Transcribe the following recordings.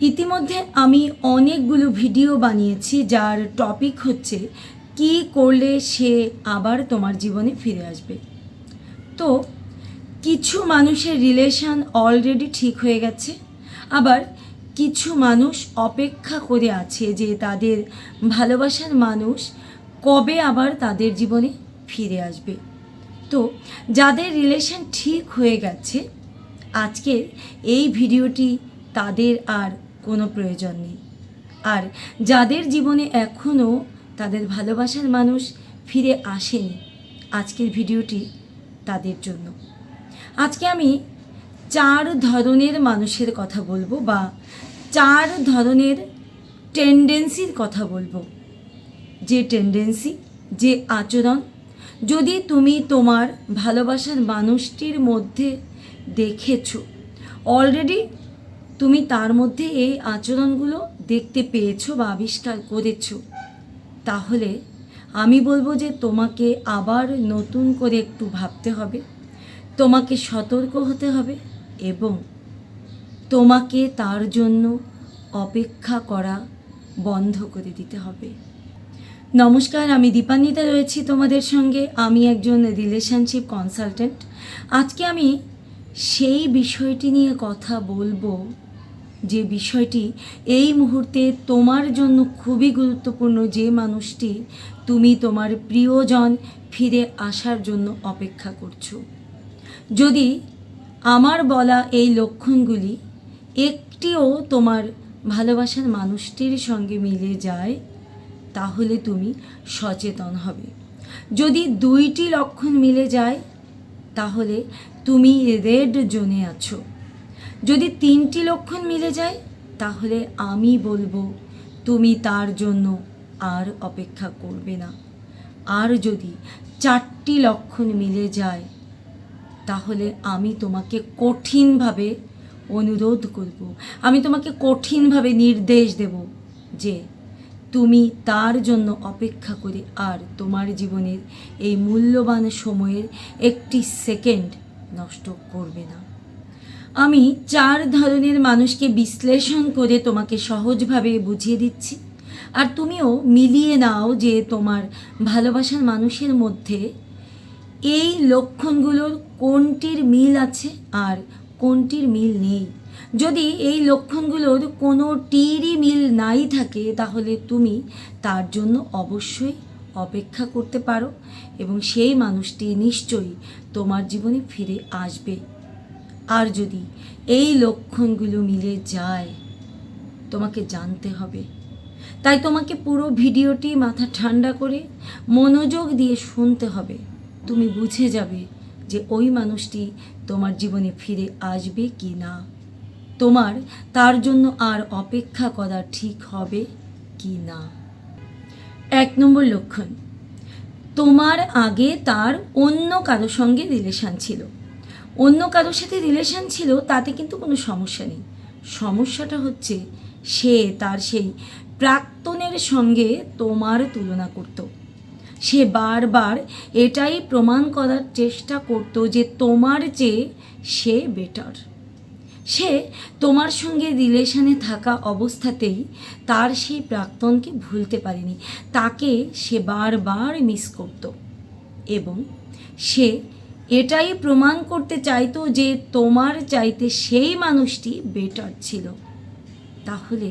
ইতিমধ্যে আমি অনেকগুলো ভিডিও বানিয়েছি যার টপিক হচ্ছে, কি করলে সে আবার তোমার জীবনে ফিরে আসবে? তো, কিছু মানুষের রিলেশন অলরেডি ঠিক হয়ে গেছে, আবার কিছু মানুষ অপেক্ষা করে আছে যে তাদের ভালোবাসার মানুষ কবে আবার তাদের জীবনে ফিরে আসবে। তো, যাদের রিলেশন ঠিক হয়ে গেছে আজকে এই ভিডিওটি তাদের আর কোনো প্রয়োজন নেই। আর যাদের জীবনে এখনও তাদের ভালোবাসার মানুষ ফিরে আসেনি, আজকের ভিডিওটি তাদের জন্য। আজকে আমি চার ধরনের মানুষের কথা বলব বা চার ধরনের টেন্ডেন্সির কথা বলব। যে টেন্ডেন্সি যে আচরণ, যদি তুমি তোমার ভালোবাসার মানুষটির মধ্যে দেখেছ অলরেডি তুমি তার মধ্যে এই আচরণগুলো দেখতে পেয়েছ বা আবিষ্কার করেছ। তাহলে আমি বলব যে তোমাকে আবার নতুন করে একটু ভাবতে হবে। তোমাকে সতর্ক হতে হবে এবং তোমাকে তার জন্য অপেক্ষা করা বন্ধ করে দিতে হবে। নমস্কার, আমি দীপান্বিতা রয়েছি তোমাদের সঙ্গে। আমি একজন রিলেশনশিপ কনসালটেন্ট আজকে আমি সেই বিষয়টি নিয়ে কথা বলব যে বিষয়টি এই মুহূর্তে তোমার জন্য খুবই গুরুত্বপূর্ণ যে মানুষটি তুমি তোমার প্রিয়জন ফিরে আসার জন্য অপেক্ষা করছ। যদি আমার বলা এই লক্ষণগুলি একটিও তোমার ভালোবাসার মানুষটির সঙ্গে মিলে যায়, তাহলে তুমি সচেতন হবে। যদি দুইটি লক্ষণ মিলে যায়, তাহলে তুমি রেড জোনে আছো। যদি তিনটি লক্ষণ মিলে যায়, তাহলে আমি বলব, তুমি তার জন্য আর অপেক্ষা করবে না। আর যদি চারটি লক্ষণ মিলে যায়, তাহলে আমি তোমাকে কঠিনভাবে অনুরোধ করব। আমি তোমাকে কঠিনভাবে নির্দেশ দেব যে তুমি তার জন্য অপেক্ষা করে আর তোমার জীবনের এই মূল্যবান সময়ের একটি সেকেন্ড নষ্ট করবে না। আমি চার ধরনের মানুষকে বিশ্লেষণ করে তোমাকে সহজভাবে বুঝিয়ে দিচ্ছি। আর তুমিও মিলিয়ে নাও যে তোমার ভালোবাসার মানুষের মধ্যে এই লক্ষণগুলোর কোনটির মিল আছে আর কোনটির মিল নেই। যদি এই লক্ষণগুলোর কোনো কোনোটিরই মিল নাই থাকে, তাহলে তুমি তার জন্য অবশ্যই অপেক্ষা করতে পারো এবং সেই মানুষটি নিশ্চয়ই তোমার জীবনে ফিরে আসবে। আর যদি এই লক্ষণগুলো মিলে যায়, তোমাকে জানতে হবে। তাই তোমাকে পুরো ভিডিওটি মাথা ঠান্ডা করে মনোযোগ দিয়ে শুনতে হবে। তুমি বুঝে যাবে যে ওই মানুষটি তোমার জীবনে ফিরে আসবে কি না। তোমার তার জন্য আর অপেক্ষা করা ঠিক হবে কি না। এক নম্বর লক্ষণ, তোমার আগে তার অন্য কারোর সঙ্গে রিলেশন ছিল। অন্য কারোর সাথে রিলেশন ছিল, তাতে কিন্তু কোনো সমস্যা নেই। সমস্যাটা হচ্ছে, সে তার সেই প্রাক্তনের সঙ্গে তোমার তুলনা করতো। সে বারবার এটাই প্রমাণ করার চেষ্টা করত যে তোমার চেয়ে সে বেটার সে তোমার সঙ্গে রিলেশনে থাকা অবস্থাতেই তার সেই প্রাক্তনকে ভুলতে পারেনি। তাকে সে বারবার মিস করত। এবং সে এটাই প্রমাণ করতে চাইতো যে তোমার চাইতে সেই মানুষটি বেটার ছিল। তাহলে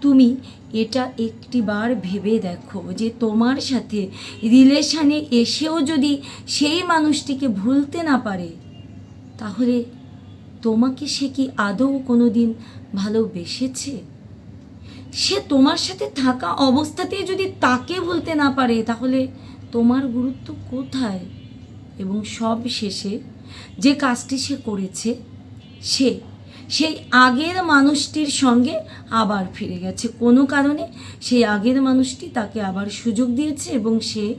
তুমি এটা একটিবার ভেবে দেখো যে তোমার সাথে রিলেশানে এসেও যদি সেই মানুষটিকে ভুলতে না পারে, তাহলে তোমাকে সে কি আদৌ কোনো দিন ভালোবেসেছে? সে তোমার সাথে থাকা অবস্থাতেই যদি তাকে ভুলতে না পারে, তাহলে তোমার গুরুত্ব কোথায়? এবং সব শেষে যে কাজটি সে করেছে, সে, সেই আগের মানুষটির সঙ্গে আবার ফিরে গেছে। কোনো কারণে সেই আগের মানুষটি তাকে আবার সুযোগ দিয়েছে এবং সে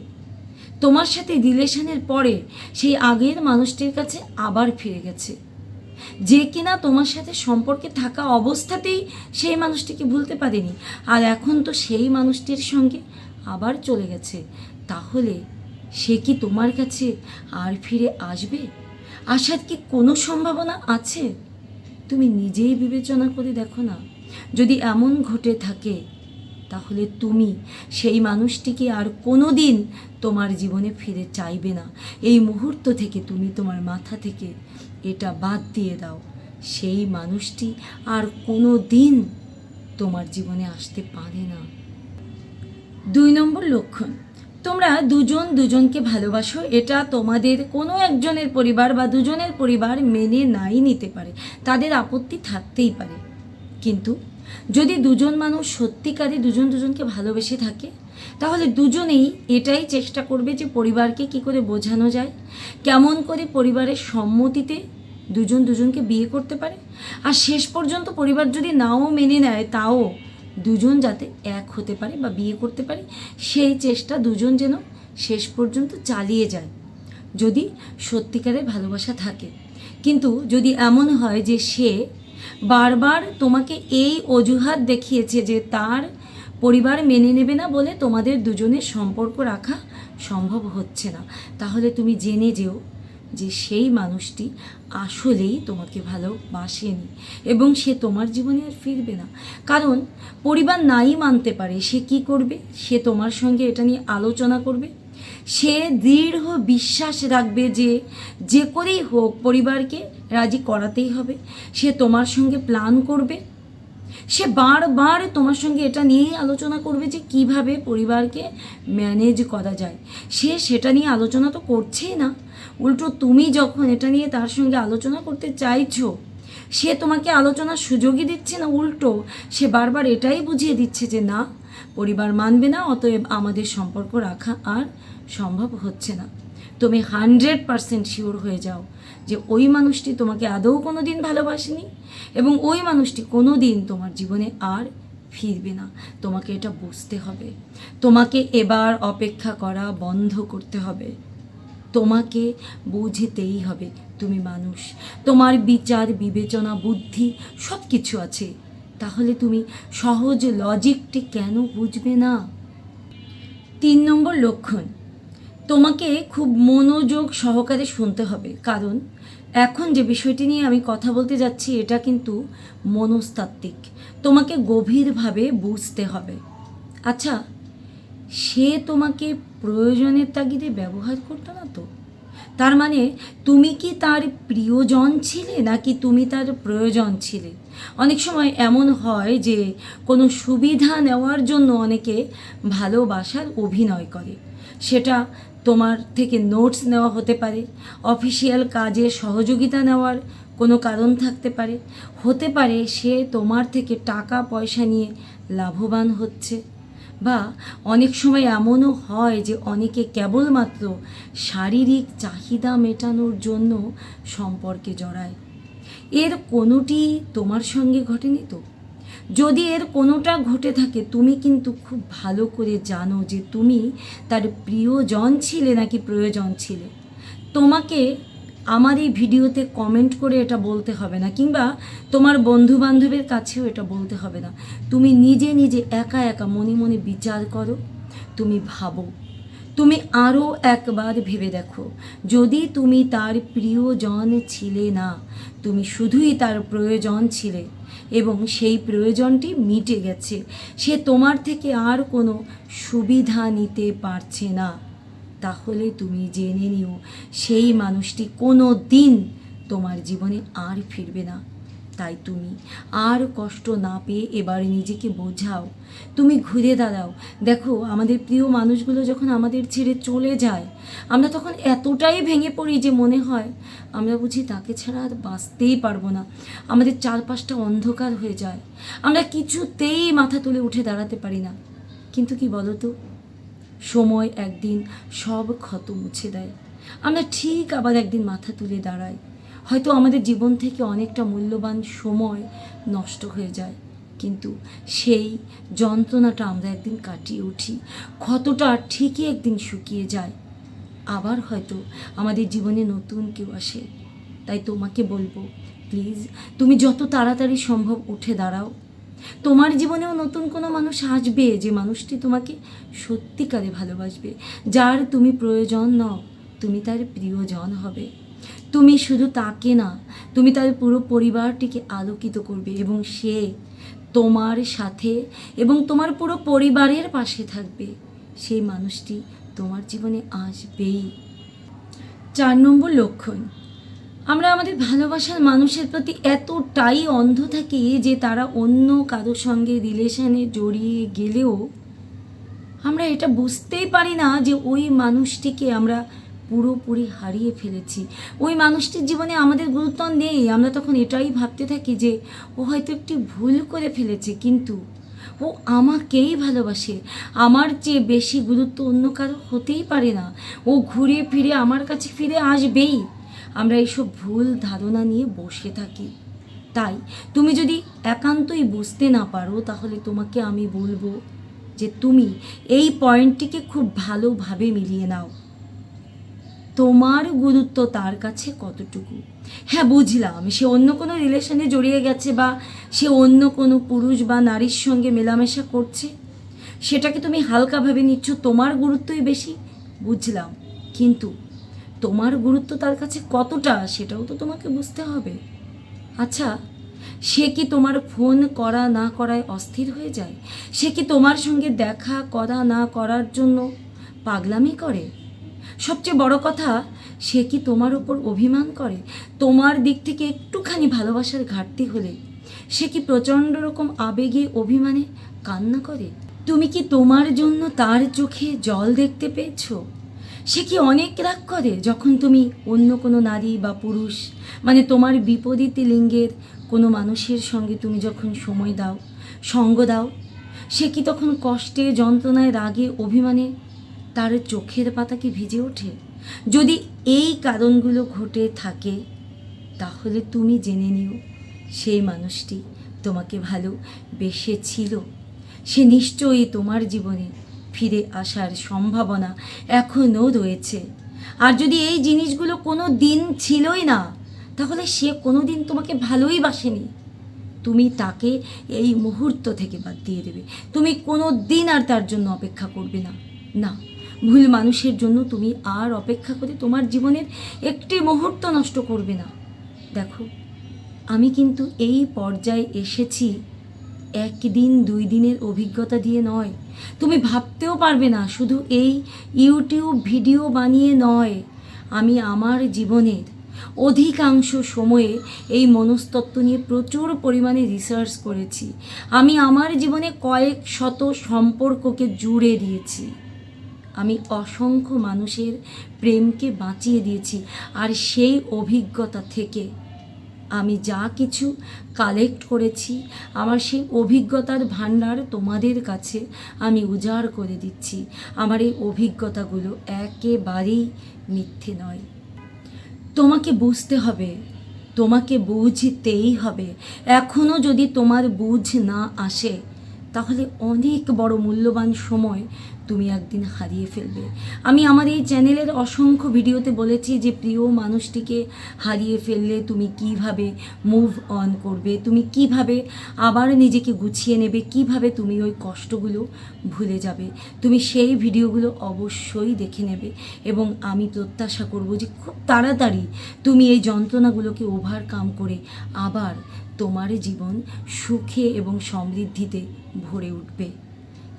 তোমার সাথে রিলেশনের পরে সেই আগের মানুষটির কাছে আবার ফিরে গেছে। যে কিনা তোমার সাথে সম্পর্কে থাকা অবস্থাতেই সেই মানুষটিকে ভুলতে পারেনি। আর এখন তো সেই মানুষটির সঙ্গে আবার চলে গেছে। তাহলে সে কি তোমার কাছে আর ফিরে আসবে? আসার কি কোনো সম্ভাবনা আছে? তুমি নিজেই বিবেচনা করে দেখো না। যদি এমন ঘটে থাকে, তাহলে তুমি সেই মানুষটিকে আর কোনো দিন তোমার জীবনে ফিরে চাইবে না। এই মুহূর্ত থেকে তুমি তোমার মাথা থেকে এটা বাদ দিয়ে দাও। সেই মানুষটি আর কোনো দিন তোমার জীবনে আসতে পারে না। দুই নম্বর লক্ষণ। তোমরা দুজন দুজনকে ভালোবাসো, এটা তোমাদের কোনো একজনের পরিবার বা দুজনের পরিবার মেনে নাই নিতে পারে। তাদের আপত্তি থাকতেই পারে। কিন্তু যদি দুজন মানুষ সত্যিকারে দুজন দুজনকে ভালোবেসে থাকে, তাহলে দুজনেই এটাই চেষ্টা করবে যে পরিবারকে কি করে বোঝানো যায়, কেমন করে পরিবারের সম্মতিতে দুজন দুজনকে বিয়ে করতে পারে। আর শেষ পর্যন্ত পরিবার যদি নাও মেনে নেয়, তাও দুজন যাতে এক হতে পারে বা বিয়ে করতে পারে, সেই চেষ্টা দুজন যেন শেষ পর্যন্ত চালিয়ে যায়। যদি সত্যিকারের ভালোবাসা থাকে। কিন্তু যদি এমন হয় যে সে বারবার তোমাকে এই অজুহাত দেখিয়েছে যে তার পরিবার মেনে নেবে না বলে তোমাদের দুজনের সম্পর্ক রাখা সম্ভব হচ্ছে না, তাহলে তুমি জেনে যেও যে সেই মানুষটি আসলেই তোমাকে ভালোবাসেনি এবং সে তোমার জীবনে আর ফিরবে না। কারণ পরিবার নাই মানতে পারে, সে কি করবে? সে তোমার সঙ্গে এটা নিয়ে আলোচনা করবে। সে দৃঢ় বিশ্বাস রাখবে যে যে করেই হোক পরিবারকে রাজি করাতেই হবে। সে তোমার সঙ্গে প্ল্যান করবে। সে বারবার তোমার সঙ্গে এটা নিয়েই আলোচনা করবে যে কীভাবে পরিবারকে ম্যানেজ করা যায়। সে সেটা নিয়ে আলোচনা তো করছেই না। উল্টো তুমি যখন এটা নিয়ে তার সঙ্গে আলোচনা করতে চাইছো, সে তোমাকে আলোচনার সুযোগই দিচ্ছে না উল্টো। সে বারবার এটাই বুঝিয়ে দিচ্ছে যে না, পরিবার মানবে না, অতএব আমাদের সম্পর্ক রাখা আর সম্ভব হচ্ছে না। তুমি হান্ড্রেড পারসেন্ট শিওর হয়ে যাও। যে ওই মানুষটি তোমাকে আদৌ কোনো দিন ভালোবাসেনি এবং ওই মানুষটি কোনো দিন তোমার জীবনে আর ফিরবে না। তোমাকে এটা বুঝতে হবে। তোমাকে এবার অপেক্ষা করা বন্ধ করতে হবে। তোমাকে বুঝতেই হবে তুমি মানুষ। তোমার বিচার, বিবেচনা, বুদ্ধি সব কিছু আছে। তাহলে তুমি সহজ লজিকটি কেন বুঝবে না? তিন নম্বর লক্ষণ। তোমাকে খুব মনোযোগ সহকারে শুনতে হবে। কারণ এখন যে বিষয়টি নিয়ে আমি কথা বলতে যাচ্ছি, এটা কিন্তু মনস্তাত্ত্বিক। তোমাকে গভীরভাবে বুঝতে হবে। আচ্ছা সে তোমাকে প্রয়োজনের তাগিদে ব্যবহার করতো না তো? তার মানে তুমি কি তার প্রিয়জন ছিলে, নাকি তুমি তার প্রয়োজন ছিলে? অনেক সময় এমন হয় যে কোনো সুবিধা নেওয়ার জন্য অনেকে ভালোবাসার অভিনয় করে। সেটা তোমার থেকে নোটস নেওয়া হতে পারে অফিসিয়াল কাজে সহযোগিতা নেওয়ার কোনো কারণ থাকতে পারে, হতে পারে সে তোমার থেকে টাকা পয়সা নিয়ে লাভবান হচ্ছে। বা অনেক সময় এমনও হয় যে অনেকে কেবলমাত্র শারীরিক চাহিদা মেটানোর জন্য সম্পর্কে জড়ায়। এর কোনোটি তোমার সঙ্গে ঘটেনি তো? যদি এর কোনোটা ঘটে থাকে, তুমি কিন্তু খুব ভালো করে জানো যে তুমি তার প্রিয়জন ছিলে নাকি প্রয়োজন ছিলে। তোমাকে আমার এই ভিডিওতে কমেন্ট করে এটা বলতে হবে না, কিংবা তোমার বন্ধু বান্ধবের কাছেও এটা বলতে হবে না। তুমি নিজে নিজে একা একা মনে মনে বিচার করো, তুমি ভাবো তুমি আরও একবার ভেবে দেখো। যদি তুমি তার প্রিয়জন ছিলে না, তুমি শুধুই তার প্রয়োজন ছিলে এবং সেই প্রয়োজনটি মিটে গেছে, সে তোমার থেকে আর কোনো সুবিধা নিতে পারছে না। তাহলে তুমি জেনে নিও, সেই মানুষটি কোনো দিন তোমার জীবনে আর ফিরবে না। তাই তুমি আর কষ্ট না পেয়ে এবার নিজেকে বোঝাও। তুমি ঘুরে দাঁড়াও। দেখো, আমাদের প্রিয় মানুষগুলো যখন আমাদের ছেড়ে চলে যায়, আমরা তখন এতটাই ভেঙে পড়ি যে মনে হয়, আমরা বুঝি তাকে ছাড়া আর বাঁচতেই পারব না। আমাদের চারপাশটা অন্ধকার হয়ে যায়। আমরা কিছুতেই মাথা তুলে উঠে দাঁড়াতে পারি না। কিন্তু কি বলো তো সময় একদিন সব ক্ষত মুছে দেয়। আমরা ঠিক আবার একদিন মাথা তুলে দাঁড়াই। হয়তো আমাদের জীবন থেকে অনেকটা মূল্যবান সময় নষ্ট হয়ে যায়, কিন্তু সেই যন্ত্রণাটা আমরা একদিন কাটিয়ে উঠি, ক্ষতটা ঠিকই একদিন শুকিয়ে যায়। আবার হয়তো আমাদের জীবনে নতুন কেউ আসে, তাই তোমাকে বলব প্লিজ তুমি যত তাড়াতাড়ি সম্ভব উঠে দাঁড়াও। তোমার জীবনেও নতুন কোনো মানুষ আসবে, যে মানুষটি তোমাকে সত্যিকারে ভালোবাসবে, যার তুমি প্রয়োজন নও, তুমি তার প্রিয়জন হবে। তুমি শুধু তাকে না, তুমি তার পুরো পরিবারটিকে আলোকিত করবে এবং সে তোমার সাথে এবং তোমার পুরো পরিবারের পাশে থাকবে। সেই মানুষটি তোমার জীবনে আসবেই। চার নম্বর লক্ষণ। আমরা আমাদের ভালোবাসার মানুষের প্রতি এতটাই অন্ধ থাকি যে তারা অন্য কারোর সঙ্গে রিলেশনে জড়িয়ে গেলেও আমরা এটা বুঝতেই পারি না যে ওই মানুষটিকে আমরা পুরোপুরি হারিয়ে ফেলেছি। ওই মানুষটির জীবনে আমাদের গুরুত্ব নেই। আমরা তখন এটাই ভাবতে থাকি যে, ও হয়তো একটি ভুল করে ফেলেছে, কিন্তু ও আমাকেই ভালোবাসে। আমার চেয়ে বেশি গুরুত্ব অন্য কারও হতেই পারে না। ও ঘুরে ফিরে আমার কাছে ফিরে আসবেই। আমরা এইসব ভুল ধারণা নিয়ে বসে থাকি। তাই তুমি যদি একান্তই বুঝতে না পারো, তাহলে তোমাকে আমি বলব যে, তুমি এই পয়েন্টটিকে খুব ভালোভাবে মিলিয়ে নাও। তোমার গুরুত্ব তার কাছে কতটুকু? হ্যাঁ বুঝলাম। সে অন্য কোনো রিলেশনে জড়িয়ে গেছে বা সে অন্য কোনো পুরুষ বা নারীর সঙ্গে মেলামেশা করছে? সেটাকে তুমি হালকাভাবে নিচ্ছ তোমার গুরুত্বই বেশি? বুঝলাম। কিন্তু তোমার গুরুত্ব তার কাছে কতটা সেটাও তো তোমাকে বুঝতে হবে। আচ্ছা সে কি তোমার ফোন করা না করায় অস্থির হয়ে যায়? সে কি তোমার সঙ্গে দেখা করা না করার জন্য পাগলামি করে? সবচেয়ে বড় কথা, সে কি তোমার ওপর অভিমান করে? তোমার দিক থেকে একটুখানি ভালোবাসার ঘাটতি হলে সে কি প্রচণ্ড রকম আবেগে, অভিমানে কান্না করে? তুমি কি তোমার জন্য তার চোখে জল দেখতে পেয়েছ? সে কি অনেক রাগ করে যখন তুমি অন্য কোনো নারী বা পুরুষ মানে তোমার বিপরীত লিঙ্গের কোনো মানুষের সঙ্গে তুমি যখন সময় দাও, সঙ্গ দাও, সে কি তখন কষ্টে, যন্ত্রণায়, রাগে, অভিমানে তার চোখের পাতা কি ভিজে ওঠে? যদি এই কারণগুলো ঘটে থাকে, তাহলে তুমি জেনে নিও, সেই মানুষটি তোমাকে ভালো বেসেছিল। সে নিশ্চয়ই তোমার জীবনে ফিরে আসার সম্ভাবনা এখনও রয়েছে। আর যদি এই জিনিসগুলো কোনো দিন ছিলই না, তাহলে সে কোনো দিন তোমাকে ভালোই বাসেনি। তুমি তাকে এই মুহূর্ত থেকে বাদ দিয়ে দেবে। তুমি কোনো দিন আর তার জন্য অপেক্ষা করবে না। না। ভুল মানুষের জন্য তুমি আর অপেক্ষা করে তোমার জীবনের একটি মুহূর্ত নষ্ট করবে না। দেখো, আমি কিন্তু এই পর্যায়ে এসেছি একদিন দুই দিনের অভিজ্ঞতা দিয়ে নয়। তুমি ভাবতেও পারবে না, শুধু এই ইউটিউব ভিডিও বানিয়ে নয়, আমি আমার জীবনের অধিকাংশ সময়ে এই মনস্তত্ত্ব নিয়ে প্রচুর পরিমাণে রিসার্চ করেছি। আমি আমার জীবনে কয়েক শত সম্পর্ককে জুড়ে দিয়েছি। আমি অসংখ্য মানুষের প্রেমকে বাঁচিয়ে দিয়েছি আর সেই অভিজ্ঞতা থেকে আমি যা কিছু কালেক্ট করেছি, আমার সেই অভিজ্ঞতার ভাণ্ডার তোমাদের কাছে আমি উজাড় করে দিচ্ছি। আমার এই অভিজ্ঞতাগুলো একেবারেই মিথ্যে নয়। তোমাকে বুঝতে হবে, তোমাকে বুঝতেই হবে। এখনও যদি তোমার বুঝ না আসে, তাহলে অনেক বড় মূল্যবান সময় তুমি একদিন হারিয়ে ফেলবে। আমি আমার এই চ্যানেলের অসংখ্য ভিডিওতে বলেছি যে, প্রিয় মানুষটিকে হারিয়ে ফেললে তুমি কীভাবে মুভ অন করবে, তুমি কীভাবে আবার নিজেকে গুছিয়ে নেবে, কীভাবে তুমি ওই কষ্টগুলো ভুলে যাবে। তুমি সেই ভিডিওগুলো অবশ্যই দেখে নেবে এবং আমি প্রত্যাশা করব যে, খুব তাড়াতাড়ি তুমি এই যন্ত্রণাগুলোকে ওভারকাম করে আবার তোমার জীবন সুখে এবং সমৃদ্ধিতে ভরে উঠবে।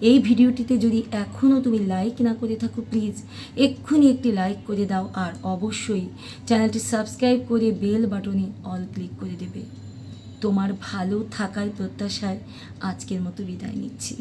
এই ভিডিওটিতে যদি এখনও তুমি লাইক না করে থাকো প্লিজ এক্ষুনি একটি লাইক করে দাও আর অবশ্যই চ্যানেলটি সাবস্ক্রাইব করে বেল বাটনে অল ক্লিক করে দেবে। তোমার ভালো থাকার প্রত্যাশায় আজকের মতো বিদায় নিচ্ছি।